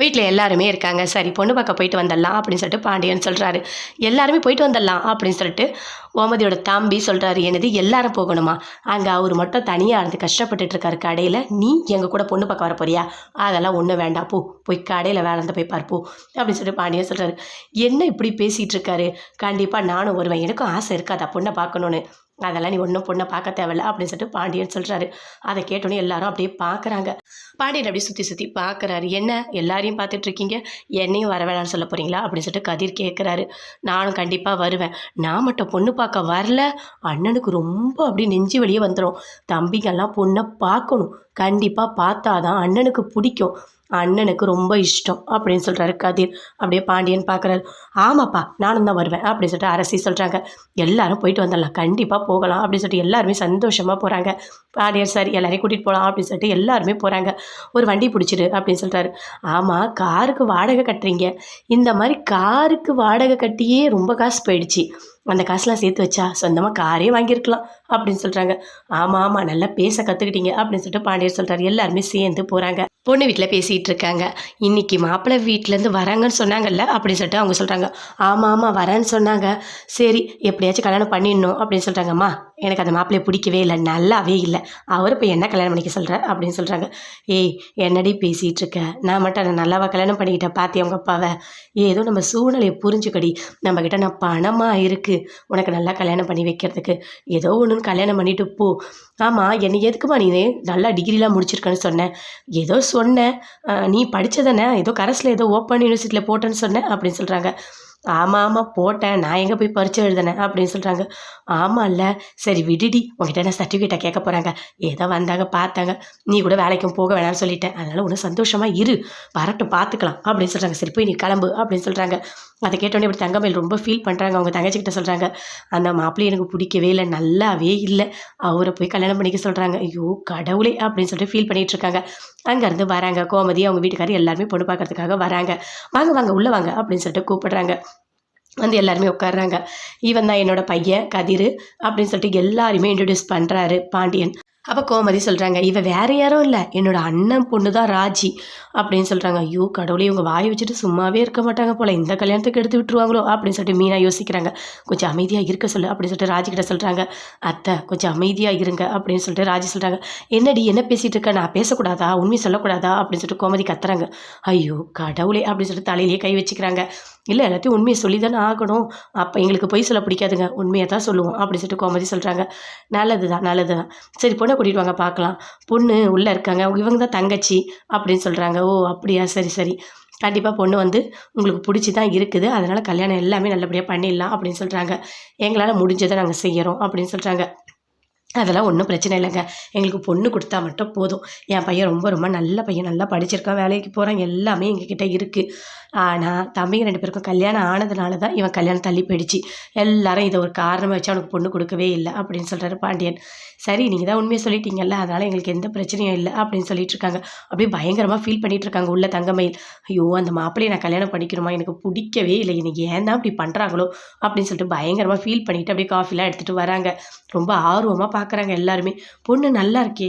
வீட்டில் எல்லாருமே இருக்காங்க. சரி பொண்ணு பார்க்க போயிட்டு வந்துடலாம் அப்படின்னு சொல்லிட்டு பாண்டியன் சொல்கிறாரு எல்லாருமே போயிட்டு வந்துடலாம் அப்படின்னு சொல்லிட்டு ஓமதியோட தம்பி சொல்கிறாரு என்னது எல்லாரும் போகணுமா? அங்கே அவர் மட்டும் தனியாக இருந்து கஷ்டப்பட்டுட்டு இருக்காரு கடையில். நீ எங்கள் கூட பொண்ணு பார்க்க வர போறியா? அதெல்லாம் ஒன்றும் வேண்டாம். போ போய் கடையில் வேலை போய் பார்ப்போ அப்படின்னு சொல்லிட்டு பாண்டியன் சொல்கிறாரு என்ன இப்படி பேசிகிட்டு இருக்காரு? கண்டிப்பாக நானும் வருவேன். எனக்கும் ஆசை இருக்காதா பொண்ணை பார்க்கணுன்னு அதெல்லாம் நீ ஒன்றும் பொண்ணை பார்க்க தேவையில்ல அப்படின்னு சொல்லிட்டு பாண்டியன் சொல்கிறாரு அதை கேட்டோன்னே எல்லாரும் அப்படியே பார்க்குறாங்க. பாண்டியன் அப்படியே சுற்றி சுற்றி பார்க்குறாரு. என்ன? எல்லாரையும் பார்த்துட்ருக்கீங்க என்னையும் வர வேணாம்னு சொல்ல போகிறீங்களா அப்படின்னு சொல்லிட்டு கதிர் கேட்குறாரு நானும் கண்டிப்பாக வருவேன். நான் மட்டும் பொண்ணு பார்க்க வரல. அண்ணனுக்கு ரொம்ப அப்படி நெஞ்சு வெளியே வந்துடும் தம்பிங்கெல்லாம் பொண்ணை பார்க்கணும். கண்டிப்பாக பார்த்தாதான் அண்ணனுக்கு பிடிக்கும். அண்ணனுக்கு ரொம்ப இஷ்டம் அப்படின்னு சொல்கிறாரு கதிர். அப்படியே பாண்டியன் பார்க்குறாரு ஆமாப்பா நானும் தான் வருவேன் அப்படின்னு சொல்லிட்டு அரசி சொல்கிறாங்க எல்லாரும் போயிட்டு வந்துடலாம். கண்டிப்பாக போகலாம் அப்படின்னு சொல்லிட்டு எல்லாருமே சந்தோஷமாக போகிறாங்க பாண்டியன் சார் எல்லாரையும் கூட்டிகிட்டு போகலாம் அப்படின்னு சொல்லிட்டு எல்லாருமே போகிறாங்க ஒரு வண்டி பிடிச்சிரு அப்படின்னு சொல்கிறாரு ஆமாம் காருக்கு வாடகை கட்டுறீங்க. இந்த மாதிரி காருக்கு வாடகை கட்டியே ரொம்ப காசு போயிடுச்சு. அந்த காசுலாம் சேர்த்து வச்சா சொந்தமாக காரே வாங்கியிருக்கலாம் அப்படின்னு சொல்கிறாங்க ஆமாம் ஆமாம் நல்லா பேச கற்றுக்கிட்டீங்க அப்படின்னு சொல்லிட்டு பாண்டியர் சொல்கிறார் எல்லாருமே சேர்ந்து போகிறாங்க பொண்ணு வீட்டில் பேசிகிட்டு இருக்காங்க. இன்னைக்கு மாப்பிள்ளை வீட்டிலேருந்து வராங்கன்னு சொன்னாங்கல்ல அப்படின்னு சொல்லிட்டு அவங்க சொல்கிறாங்க ஆமாம் ஆமாம் வரேன்னு சொன்னாங்க. சரி எப்படியாச்சும் கல்யாணம் பண்ணிடணும் அப்படின்னு சொல்கிறாங்கம்மா எனக்கு அந்த மாப்பிள்ளையை பிடிக்கவே இல்லை நல்லாவே இல்லை. அவர் இப்போ என்ன கல்யாணம் பண்ணிக்க சொல்கிற அப்படின்னு சொல்கிறாங்க ஏய் என்னடி பேசிகிட்டு இருக்க? நான் மட்டும் நான் நல்லாவா கல்யாணம் பண்ணிக்கிட்டேன் பார்த்தேன் அவங்க அப்பாவை? ஏதோ நம்ம சூழ்நிலையை புரிஞ்சுக்கடி. நம்மக்கிட்ட நான் பணமாக இருக்குது உனக்கு நல்லா கல்யாணம் பண்ணி வைக்கிறதுக்கு. ஏதோ ஒன்று கல்யாணம் பண்ணிட்டு போ. ஆமாம் என்னை எதுக்குமா நீ நல்லா டிகிரிலாம் முடிச்சிருக்கேன்னு சொன்னேன் ஏதோ சொன்னேன் நீ படித்ததானே ஏதோ கரஸில் ஏதோ ஓப்பன் யூனிவர்சிட்டியில் போட்டேன்னு சொன்னேன் அப்படின்னு சொல்கிறாங்க ஆமாம் ஆமாம் போட்டேன். நான் எங்கே போய் பறிச்சு எழுதினேன் அப்படின்னு சொல்கிறாங்க ஆமாம் இல்லை சரி விடுடி. உங்ககிட்ட நான் சர்டிஃபிகேட்டை கேட்க போகிறாங்க ஏதோ வந்தாங்க பார்த்தாங்க. நீ கூட வேலைக்கும் போக வேணாம்னு சொல்லிட்டேன். அதனால் ஒன்றும் சந்தோஷமாக இரு. வரட்டும் பார்த்துக்கலாம் அப்படின்னு சொல்கிறாங்க சரி போய் நீ கிளம்பு அப்படின்னு சொல்கிறாங்க அதை கேட்டோன்னே இப்படி தங்கமேல் ரொம்ப ஃபீல் பண்ணுறாங்க அவங்க தங்கச்சிக்கிட்ட சொல்கிறாங்க அந்த மாப்பிள்ளை எனக்கு பிடிக்கவே இல்லை நல்லாவே இல்லை. அவரை போய் கல்யாணம் பண்ணிக்க சொல்கிறாங்க ஐயோ கடவுளே! அப்படின்னு சொல்லிட்டு ஃபீல் பண்ணிகிட்டு இருக்காங்க. அங்கேருந்து வராங்க. கோமதி அவங்க வீட்டுக்காரர் எல்லாருமே பொண்ணு பார்க்கறதுக்காக வராங்க. வாங்க வாங்க உள்ளே வாங்க அப்படின்னு சொல்லிட்டு கூப்பிடுறாங்க. வந்து எல்லாருமே உட்காடுறாங்க இவன் தான் என்னோட பையன் கதிர் அப்படின்னு சொல்லிட்டு எல்லாருமே இன்ட்ரடியூஸ் பண்ணுறாரு பாண்டியன். அப்போ கோமதி சொல்கிறாங்க இவ வேற யாரும் இல்லை. என்னோட அண்ணன் பொண்ணு தான் ராஜி. அப்படின்னு சொல்கிறாங்க ஐயோ கடவுளே இவங்க வாயை வச்சுட்டு சும்மாவே இருக்க மாட்டாங்க போல. இந்த கல்யாணத்துக்கு எடுத்து விட்டுருவாங்களோ? அப்படின்னு சொல்லிட்டு மீனா யோசிக்கிறாங்க. கொஞ்சம் அமைதியாக இருக்க சொல்லு. அப்படின்னு சொல்லிட்டு ராஜி கிட்ட சொல்கிறாங்க அத்தை கொஞ்சம் அமைதியாக இருங்க. அப்படின்னு சொல்லிட்டு ராஜி சொல்கிறாங்க என்னடி என்ன பேசிகிட்டு இருக்க? நான் பேசக்கூடாதா? உண்மை சொல்லக்கூடாதா? அப்படின்னு சொல்லிட்டு கோமதி கத்துறாங்க. ஐயோ கடவுளே. அப்படின்னு சொல்லிட்டு தலையிலேயே கை வச்சுக்கிறாங்க. இல்லை எல்லாத்தையும் உண்மையை சொல்லி தானே ஆகணும். அப்போ எங்களுக்கு பொய் சொல்ல பிடிக்காதுங்க. உண்மையை தான் சொல்லுவோம். அப்படின்னு சொல்லிட்டு கோமதி சொல்கிறாங்க நல்லது தான் நல்லது தான் சரி பொண்ணை கூட்டிகிட்டு வாங்க பார்க்கலாம். பொண்ணு உள்ளே இருக்காங்க. இவங்க தான் தங்கச்சி அப்படின்னு சொல்கிறாங்க ஓ அப்படியா? சரி சரி. கண்டிப்பாக பொண்ணு வந்து உங்களுக்கு பிடிச்சி தான் இருக்குது. அதனால் கல்யாணம் எல்லாமே நல்லபடியாக பண்ணிடலாம் அப்படின்னு சொல்கிறாங்க எங்களால் முடிஞ்சதை நாங்கள் செய்கிறோம் அப்படின்னு சொல்கிறாங்க அதெல்லாம் ஒன்றும் பிரச்சனை இல்லைங்க. எங்களுக்கு பொண்ணு கொடுத்தா மட்டும் போதும். என் பையன் ரொம்ப ரொம்ப நல்ல பையன். நல்லா படிச்சிருக்கான். வேலைக்கு போகிறான் எல்லாமே எங்ககிட்ட இருக்குது ஆனால் தம்பிங்க ரெண்டு பேருக்கும் கல்யாணம் ஆனதுனால தான் இவன் கல்யாணம் தள்ளி போயிடுச்சு. எல்லாரும் இதை ஒரு காரணமாக வச்சு அவனுக்கு பொண்ணு கொடுக்கவே இல்லை அப்படின்னு சொல்கிறாரு பாண்டியன். சரி நீங்கள் தான் உண்மையை சொல்லிட்டீங்கல்ல. அதனால் எங்களுக்கு எந்த பிரச்சனையும் இல்லை அப்படின்னு சொல்லிட்டு இருக்காங்க. அப்படியே பயங்கரமாக ஃபீல் பண்ணிட்டு இருக்காங்க உள்ள தங்கமயில். ஐயோ அந்த மாப்பிள்ளையை நான் கல்யாணம் பண்ணிக்கணுமா? எனக்கு பிடிக்கவே இல்லை. எனக்கு ஏன் தான் இப்படி பண்ணுறாங்களோ அப்படின்னு சொல்லிட்டு பயங்கரமாக ஃபீல் பண்ணிட்டு அப்படியே காஃபிலாம் எடுத்துகிட்டு வராங்க. ரொம்ப ஆர்வமாக பார்க்குறாங்க எல்லாருமே பொண்ணு நல்லா இருக்கே